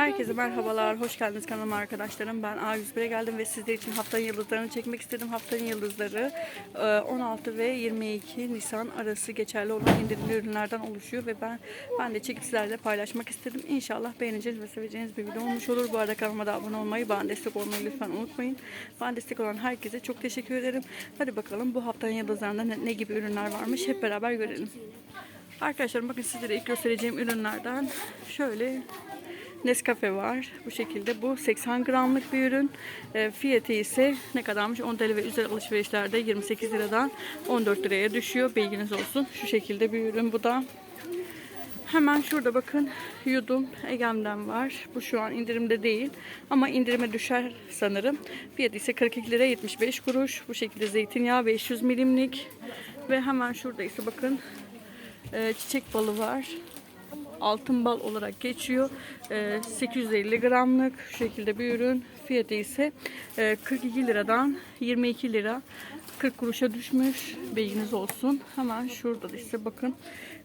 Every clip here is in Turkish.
Herkese merhabalar, hoş geldiniz kanalıma arkadaşlarım. Ben A101'e geldim ve sizler için haftanın yıldızlarını çekmek istedim. Haftanın yıldızları e, 16 ve 22 Nisan arası geçerli olan indirimli ürünlerden oluşuyor ve ben ben de çekip sizlerle paylaşmak istedim. İnşallah beğeneceğiniz ve seveceğiniz bir video olmuş olur. Bu arada kanalıma da abone olmayı, bana destek olmayı lütfen unutmayın. Bana destek olan herkese çok teşekkür ederim. Hadi bakalım bu haftanın yıldızlarında ne, ne gibi ürünler varmış hep beraber görelim. Arkadaşlar bakın sizlere ilk göstereceğim ürünlerden şöyle Nescafe var. Bu şekilde bu 80 gramlık bir ürün. E, fiyatı ise ne kadarmış? 10 TL ve üzeri alışverişlerde 28 liradan 14 liraya düşüyor. Bilginiz olsun. Şu şekilde bir ürün bu da. Hemen şurada bakın yudum Egem'den var. Bu şu an indirimde değil ama indirime düşer sanırım. Fiyatı ise 42 lira 75 kuruş. Bu şekilde zeytinyağı 500 milimlik. Ve hemen şurada ise bakın e, çiçek balı var altın bal olarak geçiyor. Ee, 850 gramlık şu şekilde bir ürün. Fiyatı ise e, 42 liradan 22 lira 40 kuruşa düşmüş. Bilginiz olsun. Hemen şurada da işte bakın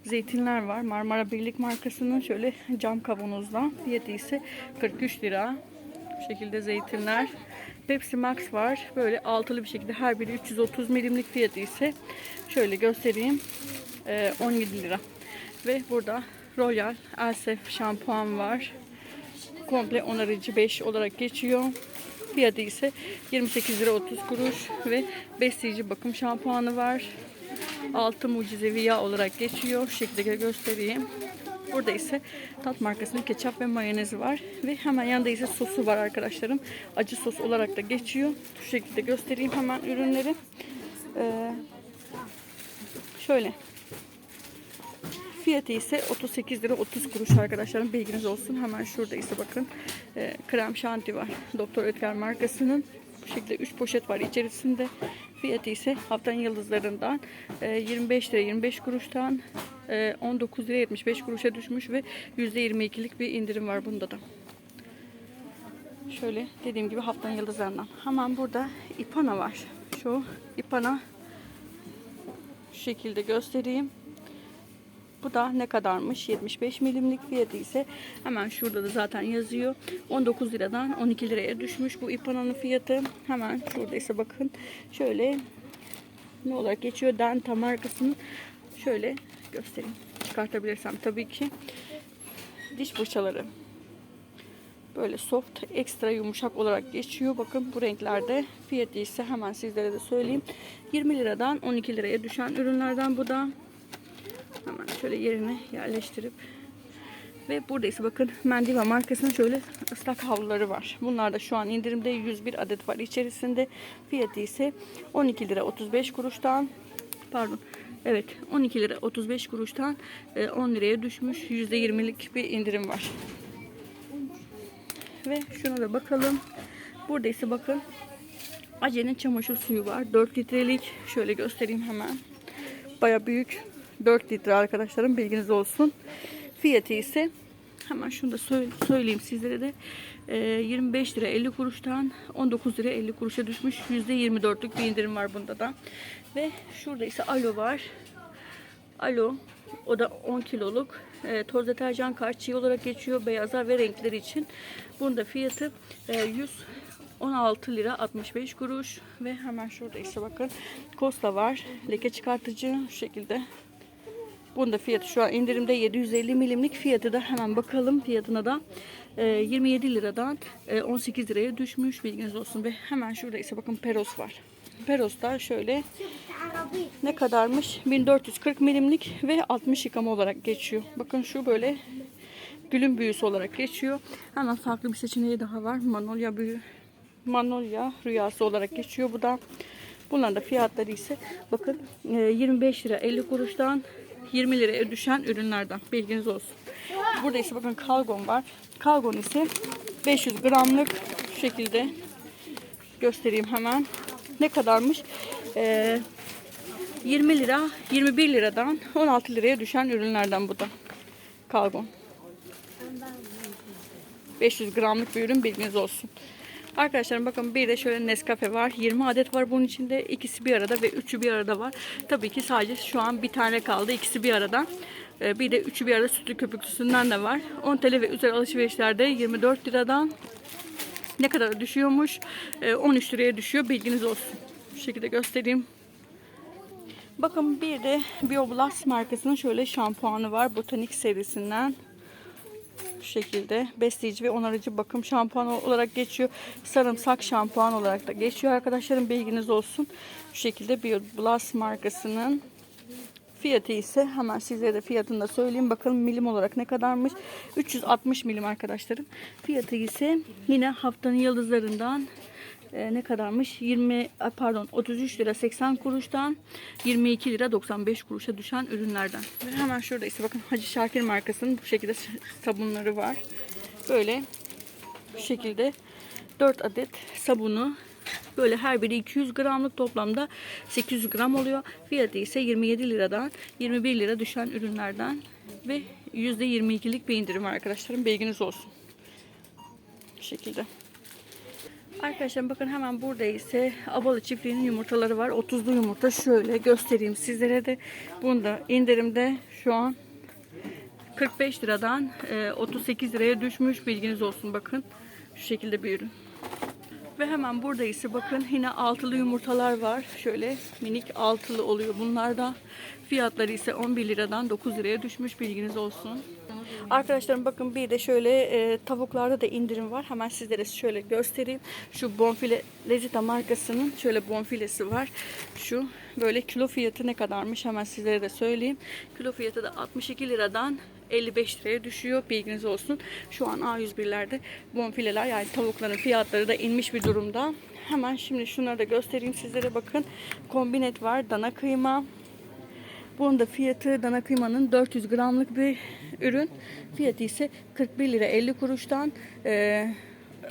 zeytinler var. Marmara Birlik markasının şöyle cam kavanozdan. Fiyatı ise 43 lira. Bu şekilde zeytinler. Pepsi Max var. Böyle altılı bir şekilde her biri 330 milimlik fiyatı ise şöyle göstereyim. e, 17 lira. Ve burada Royal Elsef şampuan var. Komple onarıcı 5 olarak geçiyor. Fiyatı ise 28 lira 30 kuruş ve besleyici bakım şampuanı var. Altı mucizevi yağ olarak geçiyor. Şu şekilde göstereyim. Burada ise tat markasının ketçap ve mayonezi var. Ve hemen yanında ise sosu var arkadaşlarım. Acı sos olarak da geçiyor. Şu şekilde göstereyim hemen ürünleri. Ee, şöyle Fiyatı ise 38 lira 30 kuruş arkadaşlarım bilginiz olsun. Hemen şurada ise bakın e, krem şanti var. Doktor Ötker markasının. Bu şekilde 3 poşet var içerisinde. Fiyatı ise haftanın yıldızlarından e, 25 lira 25 kuruştan e, 19 lira 75 kuruşa düşmüş ve %22'lik bir indirim var bunda da. Şöyle dediğim gibi haftanın yıldızlarından. Hemen burada ipana var. Şu ipana şekilde göstereyim. Bu da ne kadarmış? 75 milimlik fiyatı ise hemen şurada da zaten yazıyor. 19 liradan 12 liraya düşmüş bu ipananın fiyatı. Hemen şurada ise bakın şöyle ne olarak geçiyor? Denta markasının şöyle göstereyim. Çıkartabilirsem tabii ki. Diş fırçaları. Böyle soft, ekstra yumuşak olarak geçiyor. Bakın bu renklerde. Fiyatı ise hemen sizlere de söyleyeyim. 20 liradan 12 liraya düşen ürünlerden bu da. Şöyle yerine yerleştirip ve burada ise bakın Mendiva markasının şöyle ıslak havluları var. Bunlar da şu an indirimde 101 adet var içerisinde. Fiyatı ise 12 lira 35 kuruştan pardon evet 12 lira 35 kuruştan e, 10 liraya düşmüş. %20'lik bir indirim var. Ve şuna da bakalım. Burada ise bakın Ace'nin çamaşır suyu var. 4 litrelik. Şöyle göstereyim hemen. Baya büyük. 4 litre arkadaşlarım bilginiz olsun. Fiyatı ise hemen şunu da söyleyeyim sizlere de 25 lira 50 kuruştan 19 lira 50 kuruşa düşmüş. %24'lük bir indirim var bunda da. Ve şurada ise alo var. Alo o da 10 kiloluk e, toz deterjan karçıyı olarak geçiyor beyaza ve renkleri için. Bunda fiyatı e, 100 16 lira 65 kuruş ve hemen şurada ise bakın Costa var. Leke çıkartıcı şu şekilde bunun da fiyatı şu an indirimde 750 milimlik fiyatı da hemen bakalım fiyatına da e, 27 liradan e, 18 liraya düşmüş bilginiz olsun ve hemen şurada ise bakın Peros var. Peros da şöyle ne kadarmış 1440 milimlik ve 60 yıkama olarak geçiyor. Bakın şu böyle gülün büyüsü olarak geçiyor. Hemen farklı bir seçeneği daha var. Manolya büyü Manolya rüyası olarak geçiyor bu da. Bunların da fiyatları ise bakın e, 25 lira 50 kuruştan 20 liraya düşen ürünlerden. Bilginiz olsun. Burada ise bakın kalgon var. Kalgon ise 500 gramlık şu şekilde göstereyim hemen. Ne kadarmış? Ee, 20 lira, 21 liradan 16 liraya düşen ürünlerden bu da. Kalgon. 500 gramlık bir ürün bilginiz olsun. Arkadaşlarım bakın bir de şöyle Nescafe var. 20 adet var bunun içinde. ikisi bir arada ve üçü bir arada var. Tabii ki sadece şu an bir tane kaldı. İkisi bir arada. E, bir de üçü bir arada sütlü köpüklüsünden de var. 10 TL ve üzeri alışverişlerde 24 liradan ne kadar düşüyormuş? E, 13 liraya düşüyor. Bilginiz olsun. Bu şekilde göstereyim. Bakın bir de Bioblast markasının şöyle şampuanı var. Botanik serisinden. Bu şekilde besleyici ve onarıcı bakım şampuanı olarak geçiyor. Sarımsak şampuan olarak da geçiyor arkadaşlarım bilginiz olsun. Bu şekilde Bioblast markasının fiyatı ise hemen sizlere de fiyatını da söyleyeyim. Bakalım milim olarak ne kadarmış. 360 milim arkadaşlarım. Fiyatı ise yine haftanın yıldızlarından e, ne kadarmış? 20 a, pardon 33 lira 80 kuruştan 22 lira 95 kuruşa düşen ürünlerden. Ve hemen şurada ise bakın Hacı Şakir markasının bu şekilde sabunları var. Böyle bu şekilde 4 adet sabunu Böyle her biri 200 gramlık toplamda 800 gram oluyor. Fiyatı ise 27 liradan 21 lira düşen ürünlerden ve %22'lik bir indirim arkadaşlarım. Bilginiz olsun. Bu şekilde. Arkadaşlar bakın hemen burada ise Abalı çiftliğinin yumurtaları var. 30'lu yumurta şöyle göstereyim sizlere de. Bunda indirimde şu an 45 liradan e, 38 liraya düşmüş. Bilginiz olsun bakın. Şu şekilde bir ürün. Ve hemen burada ise bakın yine altılı yumurtalar var. Şöyle minik altılı oluyor bunlar da. Fiyatları ise 11 liradan 9 liraya düşmüş bilginiz olsun. Arkadaşlarım bakın bir de şöyle e, tavuklarda da indirim var. Hemen sizlere şöyle göstereyim. Şu bonfile Lezita markasının şöyle bonfilesi var. Şu böyle kilo fiyatı ne kadarmış hemen sizlere de söyleyeyim. Kilo fiyatı da 62 liradan 55 liraya düşüyor. Bilginiz olsun. Şu an A101'lerde bonfileler yani tavukların fiyatları da inmiş bir durumda. Hemen şimdi şunları da göstereyim sizlere bakın. Kombinet var. Dana kıyma. Bunun da fiyatı dana kıymanın 400 gramlık bir ürün. Fiyatı ise 41 lira 50 kuruştan e,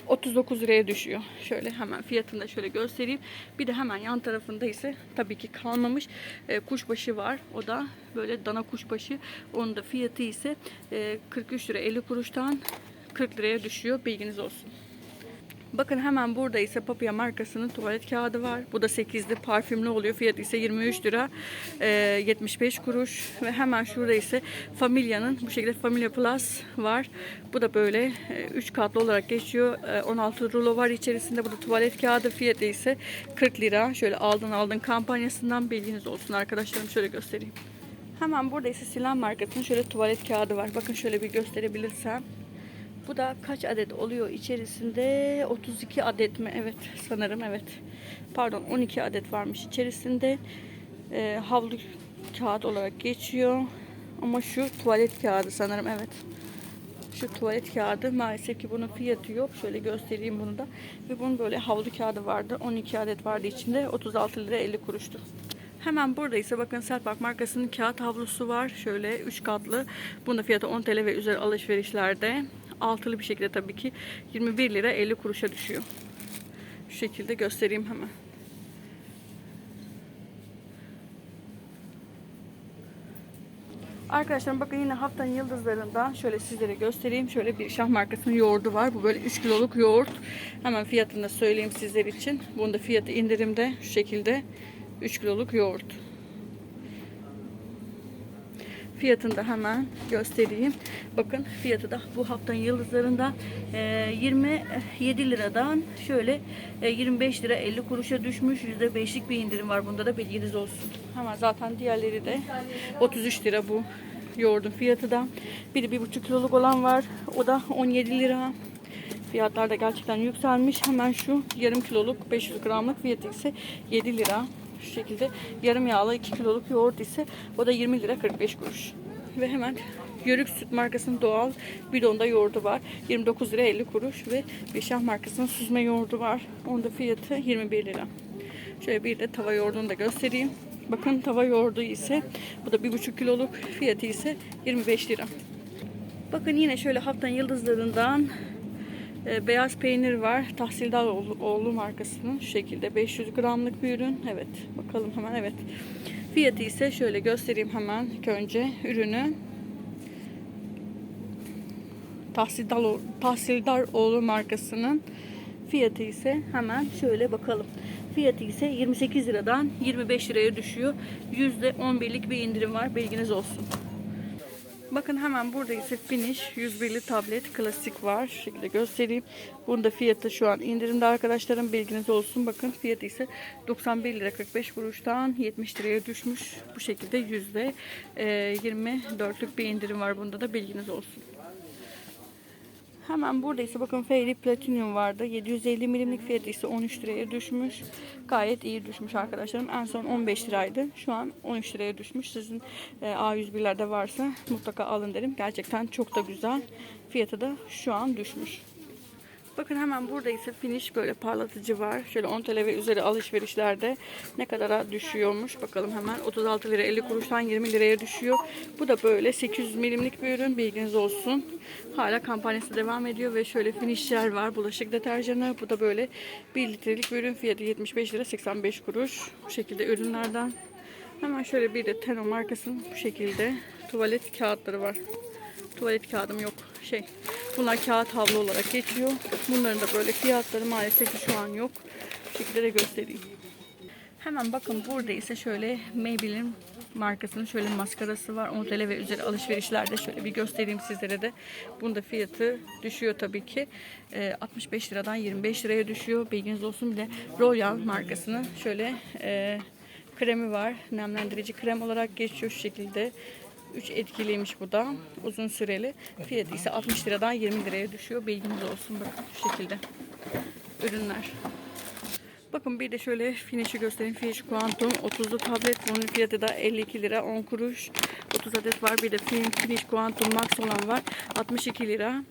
39 liraya düşüyor. Şöyle hemen fiyatını da şöyle göstereyim. Bir de hemen yan tarafında ise tabii ki kalmamış e, kuşbaşı var. O da böyle dana kuşbaşı. Onun da fiyatı ise e, 43 lira 50 kuruştan 40 liraya düşüyor. Bilginiz olsun. Bakın hemen burada ise Papaya markasının tuvalet kağıdı var. Bu da 8'li parfümlü oluyor. Fiyatı ise 23 lira e, 75 kuruş. Ve hemen şurada ise Familya'nın bu şekilde Familia Plus var. Bu da böyle 3 katlı olarak geçiyor. E, 16 rulo var içerisinde. Bu da tuvalet kağıdı. Fiyatı ise 40 lira. Şöyle aldın aldın kampanyasından bilginiz olsun arkadaşlarım. Şöyle göstereyim. Hemen burada ise Silan markasının şöyle tuvalet kağıdı var. Bakın şöyle bir gösterebilirsem. Bu da kaç adet oluyor içerisinde? 32 adet mi? Evet sanırım evet. Pardon 12 adet varmış içerisinde. Ee, havlu kağıt olarak geçiyor. Ama şu tuvalet kağıdı sanırım evet. Şu tuvalet kağıdı maalesef ki bunun fiyatı yok. Şöyle göstereyim bunu da. Ve bunun böyle havlu kağıdı vardı. 12 adet vardı içinde. 36 lira 50 kuruştu. Hemen burada ise bakın Selpak markasının kağıt havlusu var. Şöyle 3 katlı. Bunun da fiyatı 10 TL ve üzeri alışverişlerde altılı bir şekilde tabii ki 21 lira 50 kuruşa düşüyor. Şu şekilde göstereyim hemen. Arkadaşlar bakın yine haftanın yıldızlarından şöyle sizlere göstereyim. Şöyle bir şah markasının yoğurdu var. Bu böyle 3 kiloluk yoğurt. Hemen fiyatını da söyleyeyim sizler için. Bunun da fiyatı indirimde şu şekilde 3 kiloluk yoğurt. Fiyatını da hemen göstereyim. Bakın fiyatı da bu haftanın yıldızlarında e, 27 liradan şöyle e, 25 lira 50 kuruşa düşmüş. %5'lik bir indirim var. Bunda da bilginiz olsun. Hemen zaten diğerleri de 33 lira bu yoğurdun fiyatı da. Biri 1,5 kiloluk olan var. O da 17 lira. Fiyatlar da gerçekten yükselmiş. Hemen şu yarım kiloluk 500 gramlık fiyatı ise 7 lira şu şekilde yarım yağlı 2 kiloluk yoğurt ise o da 20 lira 45 kuruş. Ve hemen Yörük Süt markasının doğal bidonda yoğurdu var. 29 lira 50 kuruş ve Beşah markasının süzme yoğurdu var. Onun da fiyatı 21 lira. Şöyle bir de tava yoğurdunu da göstereyim. Bakın tava yoğurdu ise bu da 1,5 kiloluk fiyatı ise 25 lira. Bakın yine şöyle haftanın yıldızlarından e, beyaz peynir var. Tahsildar oğlu markasının şu şekilde 500 gramlık bir ürün. Evet bakalım hemen evet. Fiyatı ise şöyle göstereyim hemen ilk önce ürünü. Tahsildar, Tahsildar oğlu markasının fiyatı ise hemen şöyle bakalım. Fiyatı ise 28 liradan 25 liraya düşüyor. %11'lik bir indirim var. Bilginiz olsun. Bakın hemen burada ise Finish 101'li tablet klasik var. Şu şekilde göstereyim. Bunda fiyatı şu an indirimde arkadaşlarım bilginiz olsun. Bakın fiyatı ise 91 lira 45 kuruştan 70 liraya düşmüş. Bu şekilde yüzde e, 24'lük bir indirim var bunda da bilginiz olsun. Hemen burada ise bakın Fairy Platinum vardı. 750 milimlik fiyatı ise 13 liraya düşmüş. Gayet iyi düşmüş arkadaşlarım. En son 15 liraydı. Şu an 13 liraya düşmüş. Sizin e, A101'lerde varsa mutlaka alın derim. Gerçekten çok da güzel. Fiyatı da şu an düşmüş. Bakın hemen burada ise finish böyle parlatıcı var. Şöyle 10 TL ve üzeri alışverişlerde ne kadara düşüyormuş. Bakalım hemen 36 lira 50 kuruştan 20 liraya düşüyor. Bu da böyle 800 milimlik bir ürün bilginiz olsun. Hala kampanyası devam ediyor ve şöyle finishler var. Bulaşık deterjanı. Bu da böyle 1 litrelik bir ürün fiyatı 75 lira 85 kuruş. Bu şekilde ürünlerden. Hemen şöyle bir de Teno markasının bu şekilde tuvalet kağıtları var. Tuvalet kağıdım yok. Şey, bunlar kağıt havlu olarak geçiyor. Bunların da böyle fiyatları maalesef ki şu an yok. Bu şekilde de göstereyim. Hemen bakın burada ise şöyle Maybelline markasının şöyle maskarası var. 10 TL ve üzeri alışverişlerde şöyle bir göstereyim sizlere de. Bunda fiyatı düşüyor tabii ki. Ee, 65 liradan 25 liraya düşüyor. Bilginiz olsun bir de Royal markasının şöyle e, kremi var. Nemlendirici krem olarak geçiyor şu şekilde. 3 etkiliymiş bu da. Uzun süreli. Fiyatı ise 60 liradan 20 liraya düşüyor. Bilginiz olsun bakın şu şekilde. Ürünler. Bakın bir de şöyle finish'i göstereyim. Finish Quantum 30'lu tablet. Bunun fiyatı da 52 lira 10 kuruş. 30 adet var. Bir de Fin- Finish Quantum Max olan var. 62 lira.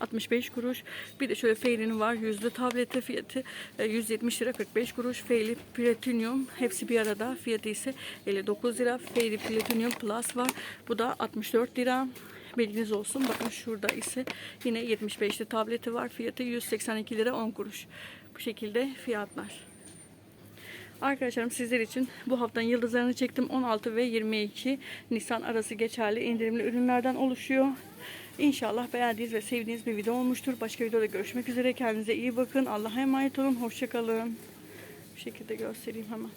65 kuruş. Bir de şöyle Fairy'nin var. Yüzlü tableti fiyatı e, 170 lira 45 kuruş. Fairy Platinum hepsi bir arada. Fiyatı ise 59 lira. Fairy Platinum Plus var. Bu da 64 lira. Bilginiz olsun. Bakın şurada ise yine 75'li tableti var. Fiyatı 182 lira 10 kuruş. Bu şekilde fiyatlar. Arkadaşlarım sizler için bu haftanın yıldızlarını çektim. 16 ve 22 Nisan arası geçerli indirimli ürünlerden oluşuyor. İnşallah beğendiğiniz ve sevdiğiniz bir video olmuştur. Başka videoda görüşmek üzere. Kendinize iyi bakın. Allah'a emanet olun. Hoşçakalın. Bu şekilde göstereyim hemen.